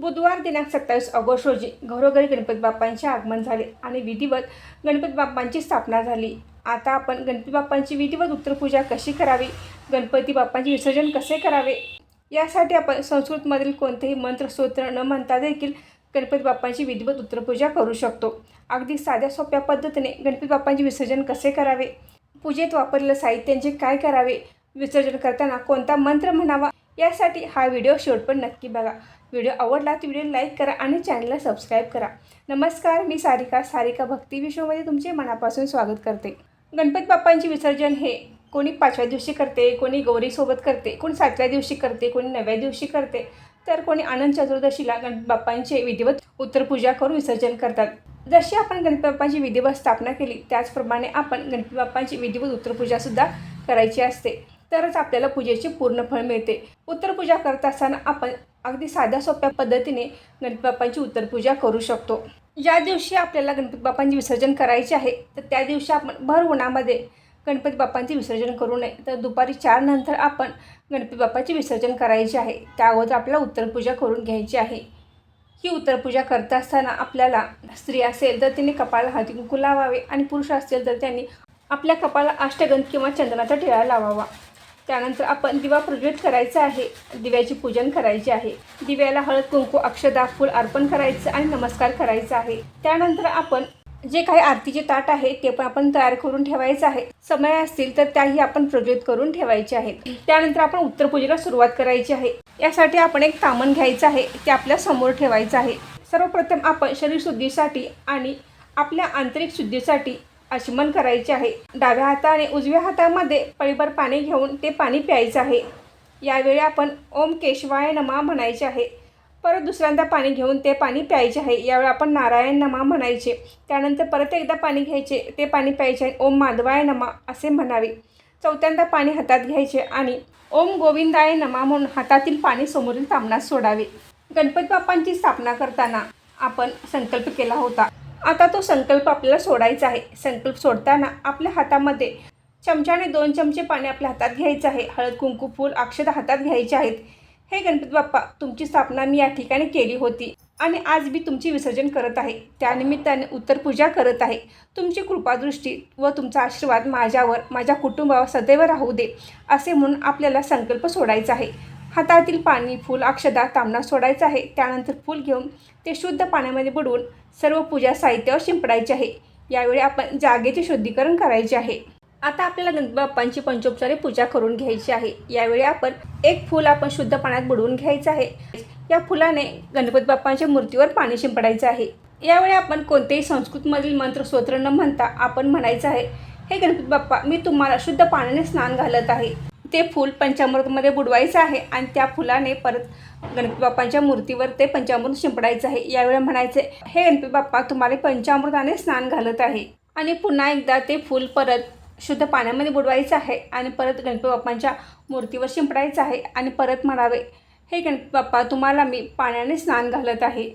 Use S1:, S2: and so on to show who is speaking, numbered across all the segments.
S1: बुधवार दिनांक सत्तावीस ऑगस्ट रोजी घरोघरी गणपती बाप्पांचे आगमन झाले आणि विधिवत गणपती बाप्पांची स्थापना झाली. आता आपण गणपती बाप्पांची विधिवत उत्तरपूजा कशी करावी? गणपती बाप्पांचे विसर्जन कसे करावे? यासाठी आपण संस्कृतमधील कोणतेही मंत्र स्तोत्र न म्हणता देखील गणपती बाप्पांची विधिवत उत्तरपूजा करू शकतो. अगदी साध्या सोप्या पद्धतीने गणपती बाप्पांचे विसर्जन कसे करावे? पूजेत वापरलेलं साहित्यांचे काय करावे? विसर्जन करताना कोणता मंत्र म्हणावा? यासाठी हा व्हिडिओ शेवट पण नक्की बघा. व्हिडिओ आवडला तर व्हिडिओ लाईक करा आणि चॅनलला सबस्क्राईब करा. नमस्कार मी सारिका. सारिका भक्ती विश्वमध्ये तुमचे मनापासून स्वागत करते. गणपती बाप्पांचे विसर्जन हे कोणी पाचव्या दिवशी करते कोणी गौरीसोबत करते कोणी सातव्या दिवशी करते कोणी नव्या दिवशी करते. तर कोणी आनंद चतुर्दशीला गणपती बाप्पांचे विधिवत उत्तरपूजा करून विसर्जन करतात. जशी आपण गणपती बाप्पांची विधिवत स्थापना केली त्याचप्रमाणे आपण गणपती बाप्पांची विधिवत उत्तरपूजासुद्धा करायची असते. तरच आपल्याला पूजेचे पूर्ण फळ मिळते. उत्तरपूजा करत असताना आपण अगदी साध्या सोप्या पद्धतीने गणपती बाप्पांची उत्तरपूजा करू शकतो. ज्या दिवशी आपल्याला गणपती बाप्पांचे विसर्जन करायचे आहे तर त्या दिवशी आपण भर उन्हामध्ये गणपती बाप्पांचे विसर्जन करू नये. तर दुपारी चार नंतर आपण गणपती बाप्पाचे विसर्जन करायचे आहे. त्या अगोदर आपल्याला उत्तरपूजा करून घ्यायची आहे. ही उत्तरपूजा करत असताना आपल्याला स्त्री असेल तर तिने कपाळाला हळदी कुंकू लावावे आणि पुरुष असेल तर त्यांनी आपल्या कपाळाला अष्टगंध किंवा चंदनाचा टिळा लावावा. त्यानंतर आपण दिवा प्रज्वलित करायचा आहे. दिव्याची पूजन करायची आहे. दिव्याला हळद कुंकू अक्षदा फूल अर्पण करायचं आणि नमस्कार करायचा आहे. त्यानंतर आपण जे काही आरतीचे ताट आहे ते पण आपण तयार करून ठेवायचं आहे. समय असतील तर त्याही आपण प्रज्वलित करून ठेवायचे आहेत. त्यानंतर आपण उत्तरपूजेला सुरुवात करायची आहे. यासाठी आपण एक तामण घ्यायचं आहे ते आपल्यासमोर ठेवायचं आहे. सर्वप्रथम आपण शरीर शुद्धीसाठी आणि आपल्या आंतरिक शुद्धीसाठी आचमन करायचे आहे. डाव्या हाताने उजव्या हातामध्ये पळीभर पाणी घेऊन ते पाणी प्यायचं आहे. यावेळी आपण ओम केशवाय नमा म्हणायचे आहे. परत दुसऱ्यांदा पाणी घेऊन ते पाणी प्यायचे आहे. यावेळी आपण नारायण नमा म्हणायचे. त्यानंतर परत एकदा पाणी घ्यायचे. ते पाणी प्यायचे आहे. ओम माधवाय नमा असे म्हणावे. चौथ्यांदा पाणी हातात घ्यायचे आणि ओम गोविंदाय नमा म्हणून हातातील पाणी समोरील तामणात सोडावे. गणपती बाप्पांची स्थापना करताना आपण संकल्प केला होता. आता तो संकल्प आपल्याला सोडायचा आहे. संकल्प सोडताना आपल्या हातामध्ये चमच्याने दोन चमचे पाणी आपल्या हातात घ्यायचं आहे. हळद कुंकू फूल अक्षता हातात घ्यायचे आहेत. हे गणपती बाप्पा तुमची स्थापना मी या ठिकाणी केली होती आणि आज मी तुमची विसर्जन करत आहे. त्यानिमित्ताने उत्तरपूजा करत आहे. तुमची कृपादृष्टी व तुमचा आशीर्वाद माझ्यावर माझ्या कुटुंबावर सदैव राहू दे असे म्हणून आपल्याला संकल्प सोडायचा आहे. हातातील पाणी फूल अक्षदा तांबणा सोडायचा आहे. त्यानंतर फूल घेऊन ते शुद्ध पाण्यामध्ये बुडवून सर्व पूजा साहित्यावर शिंपडायचे आहे. यावेळी आपण जागेचे शुद्धीकरण करायचे आहे. आता आपल्याला गणपती बाप्पांची पंचोपचारे पूजा करून घ्यायची आहे. यावेळी आपण एक फूल आपण शुद्ध पाण्यात बुडवून घ्यायचं आहे. या फुलाने गणपती बाप्पांच्या मूर्तीवर पाणी शिंपडायचं आहे. यावेळी आपण कोणतेही संस्कृतमधील मंत्र स्तोत्र न म्हणता आपण म्हणायचं आहे हे गणपती बाप्पा मी तुम्हाला शुद्ध पाण्याने स्नान घालत आहे. ते फूल पंचामृतमध्ये बुडवायचं आहे आणि त्या फुलाने परत गणपती बाप्पांच्या मूर्तीवर ते पंचामृत शिंपडायचं आहे. यावेळी म्हणायचे हे गणपती बाप्पा तुम्हाला पंचामृताने स्नान घालत आहे. आणि पुन्हा एकदा ते फूल परत शुद्ध पाण्यामध्ये बुडवायचं आहे आणि परत गणपती बाप्पांच्या मूर्तीवर शिंपडायचं आहे आणि परत म्हणावे हे गणपती बाप्पा तुम्हाला मी पाण्याने स्नान घालत आहे.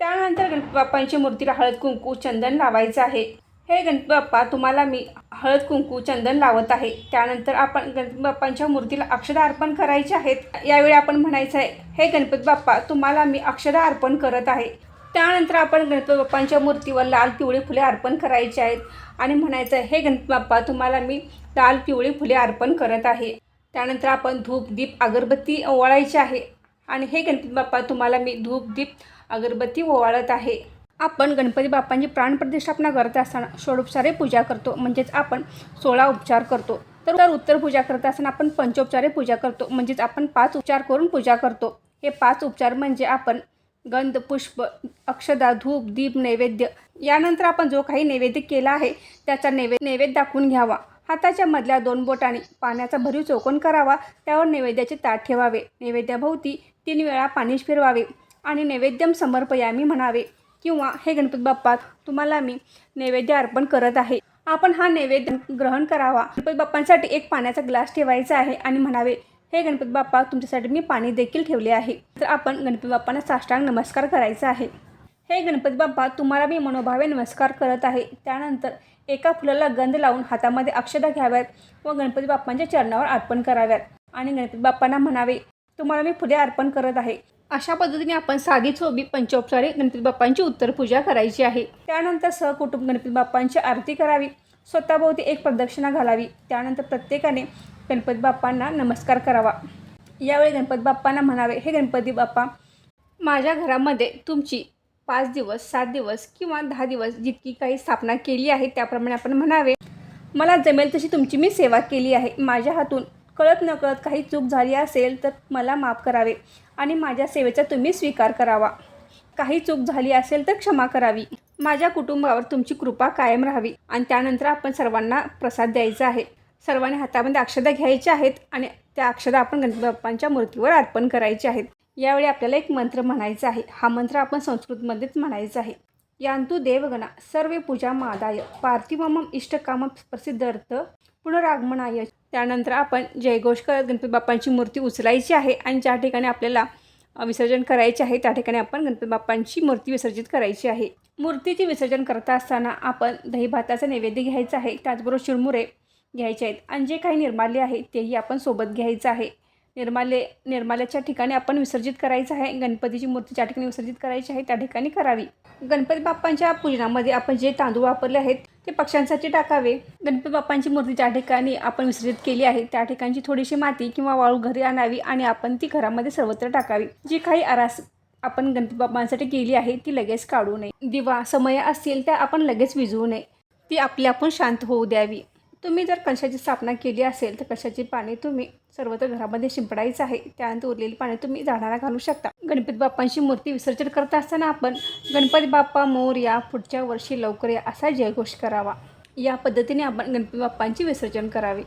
S1: त्यानंतर गणपती बाप्पांची मूर्तीला हळद कुंकू चंदन लावायचं आहे. हे गणपती बाप्पा तुम्हाला मी हळद कुंकू चंदन लावत आहे. त्यानंतर आपण गणपती बाप्पांच्या मूर्तीला अक्षदा अर्पण करायचे आहेत. यावेळी आपण म्हणायचं आहे हे गणपती बाप्पा तुम्हाला मी अक्षदा अर्पण करत आहे. त्यानंतर आपण गणपती बाप्पांच्या मूर्तीवर लाल पिवळी फुले अर्पण करायची आहेत. आणि म्हणायचं आहे हे गणपती बाप्पा तुम्हाला मी लाल पिवळी फुले अर्पण करत आहे. त्यानंतर आपण धूप दीप अगरबत्ती ओवाळायची आहे. आणि हे गणपती बाप्पा तुम्हाला मी धूप दीप अगरबत्ती ओवाळत आहे. आपण गणपती बाप्पांची प्राणप्रतिष्ठापना करत असताना षोडोपचारे पूजा करतो. म्हणजेच आपण सोळा उपचार करतो. तर उत्तर पूजा करत असताना आपण पंचोपचारे पूजा करतो. म्हणजेच आपण पाच उपचार करून पूजा करतो. हे पाच उपचार म्हणजे आपण गंध पुष्प अक्षदा धूप दीप नैवेद्य यानंतर आपण जो काही नैवेद्य केला आहे त्याचा नैवेद्य नैवेद्य दाखवून घ्यावा. हाताच्या मधल्या दोन बोटांनी पाण्याचा भरीव चौकोन करावा. त्यावर नैवेद्याचे ताट ठेवावे. नैवेद्याभोवती तीन वेळा पाणी फिरवावे आणि नैवेद्यम समर्पयामी म्हणावे. किंवा हे गणपती बाप्पा तुम्हाला मी नैवेद्य अर्पण करत आहे. आपण हा नैवेद्य ग्रहण करावा. गणपती बाप्पांसाठी एक पाण्याचा ग्लास ठेवायचा आहे आणि म्हणावे हे गणपती बाप्पा तुमच्यासाठी मी पाणी देखील ठेवले आहे. तर आपण गणपती बाप्पांना साष्टांग नमस्कार करायचा आहे. हे गणपती बाप्पा तुम्हाला मी मनोभावे नमस्कार करत आहे. त्यानंतर एका फुलाला गंध लावून हातामध्ये अक्षदा घ्याव्यात व गणपती बाप्पांच्या चरणावर अर्पण कराव्यात. आणि गणपती बाप्पांना म्हणावे तुम्हाला मी फुले अर्पण करत आहे. अशा पद्धतीने आपण साधी सोबी पंचोपचारी गणपती बाप्पांची उत्तर पूजा करायची आहे. त्यानंतर सहकुटुंब गणपती बाप्पांची आरती करावी. स्वतःभोवती एक प्रदक्षिणा घालावी. त्यानंतर प्रत्येकाने गणपती बाप्पांना नमस्कार करावा. यावेळी गणपती बाप्पांना म्हणावे हे गणपती बाप्पा माझ्या घरामध्ये तुमची पाच दिवस सात दिवस किंवा दहा दिवस जितकी काही स्थापना केली आहे त्याप्रमाणे आपण म्हणावे. मला जमेल तशी तुमची मी सेवा केली आहे. माझ्या हातून कळत नकळत काही चूक झाली असेल तर मला माफ करावे आणि माझ्या सेवेचा तुम्ही स्वीकार करावा. काही चूक झाली असेल तर क्षमा करावी. माझ्या कुटुंबावर तुमची कृपा कायम राहावी आणि त्यानंतर आपण सर्वांना प्रसाद द्यायचा आहे. सर्वांनी हातामध्ये अक्षदा घ्यायच्या आहेत आणि त्या अक्षदा आपण गणपती बाप्पांच्या मूर्तीवर अर्पण करायचे आहेत. यावेळी आपल्याला एक मंत्र म्हणायचा आहे. हा मंत्र आपण संस्कृतमध्येच म्हणायचा आहे. यांतु देवगणा सर्वे पूजा मादाय पार्थिवम इष्टकाम प्रसिद्धार्थ पुनरागमनाय त्यानंतर आपण जयघोष करत गणपती बाप्पांची मूर्ती उचलायची आहे आणि ज्या ठिकाणी आपल्याला विसर्जन करायचे आहे त्या ठिकाणी आपण गणपती बाप्पांची मूर्ती विसर्जित करायची आहे. मूर्तीचे विसर्जन करत असताना आपण दही भाताचा नैवेद्य घ्यायचा आहे त्याचबरोबर चिरमुरे घ्यायचे आहेत आणि जे काही निर्माल्य आहे तेही आपण सोबत घ्यायचं आहे. निर्माल्य निर्माल्याच्या ठिकाणी आपण विसर्जित करायचं आहे गणपतीची मूर्ती ज्या ठिकाणी विसर्जित करायची आहे त्या ठिकाणी करावी. गणपती बाप्पांच्या पूजनामध्ये आपण जे तांदूळ वापरले आहेत ते पक्ष्यांसाठी टाकावे. गणपती बाप्पांची मूर्ती ज्या ठिकाणी आपण विसर्जित केली आहे त्या ठिकाणची थोडीशी माती किंवा वाळू घरी आणावी आणि आपण ती घरामध्ये सर्वत्र टाकावी. जी काही आरास आपण गणपती बाप्पांसाठी केली आहे ती लगेच काढू नये. दिवा समय असतील त्या आपण लगेच विझवू नये. ती आपली आपण शांत होऊ द्यावी. तुम्ही जर कलशाची स्थापना केली असेल तर कलशाची पाणी तुम्ही सर्वत्र घरामध्ये शिंपडायचं आहे. त्यानंतर उरलेली पाणी तुम्ही झाडाला घालू शकता. गणपती बाप्पांची मूर्ती विसर्जन करत असताना आपण गणपती बाप्पा मोर या पुढच्या वर्षी लवकर या असा जयघोष करावा. या पद्धतीने आपण गणपती बाप्पांची विसर्जन करावे.